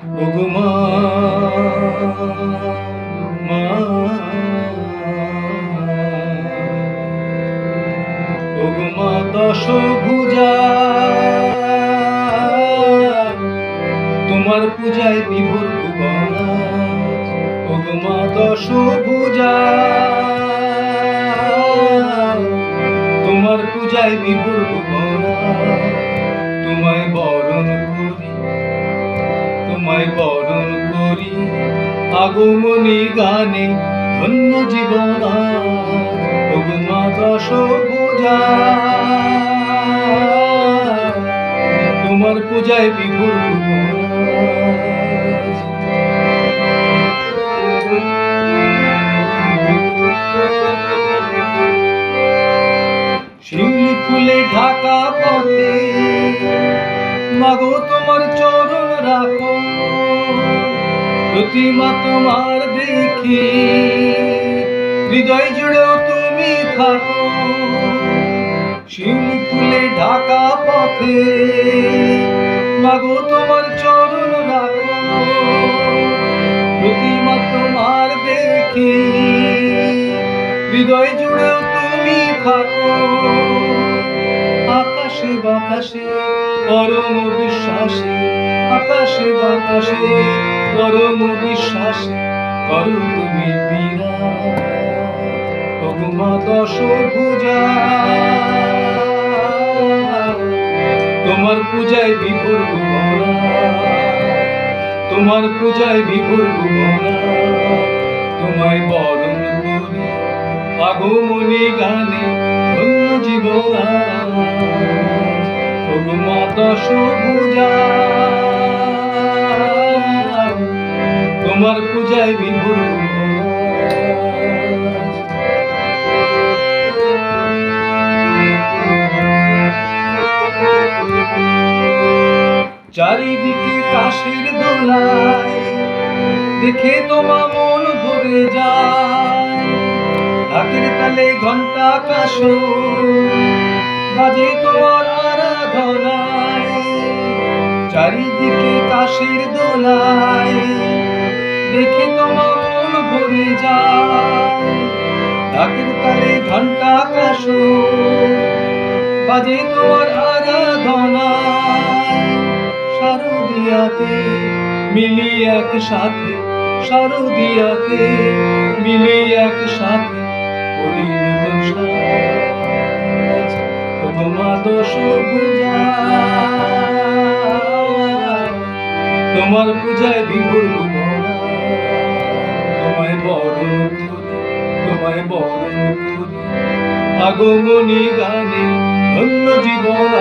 তোমার পূজায় বিভোর ভুবনা। ওগো মা দশ ভুজা। তোমার পূজায় বিভোর আগমনী গানে ধন্য জীবন তোমার পূজায় বিভোর শিউলি ফুলে ঢাকা পথে, মাগো তোমার চরণ রাখো। প্রতিমা তোমার দেখি। হৃদয় জুড়েও তুমি থাকো। শিউলি ফুলে ঢাকা পথে। মাগো, তোমার চরণ রাখো। প্রতিমা তোমার দেখি। হৃদয় জুড়েও তুমি থাকো। আকাশে বাতাসে, পরম বিশ্বাসে, আকাশে বাতাসে। পরম বিশ্বাসে করো তুমি তোমার পূজায় তোমার পূজায় বিভোর তোমায় বরণ করি গানে জীবন। ভগমা দশ তোমার পূজায় বিভোর চারিদিকে কাশির দোলায়, দেখে তোমা মন ভরে যায়। ঢাকের তালে ঘণ্টা কাশ, বাজে তোমার আরাধনায়। চারিদিকে কাশের দোলায় ভরে যায়। ঢাকের তালে ঘণ্টা কাশ, বাজে তোমার আরাধনায় শারদিয়াতে মিলি একসাথে, শারদিয়াতে মিলি একসাথে করি নতুন সাজ। তোমা তোমার পূজায় বিভোর তোমায় বরণ তোমায় বরণ আগমনী গানে ধন্য জীবন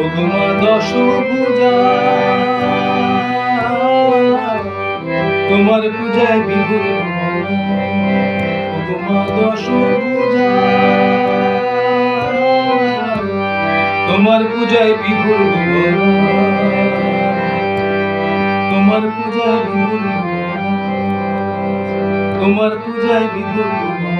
ওগমা দশ পূজা। তোমার পূজায় বিভোর ওগমা দশ পূজা। তোমার পূজায় বিভোর তোমার পূজায় তোমার পূজায় বিভোর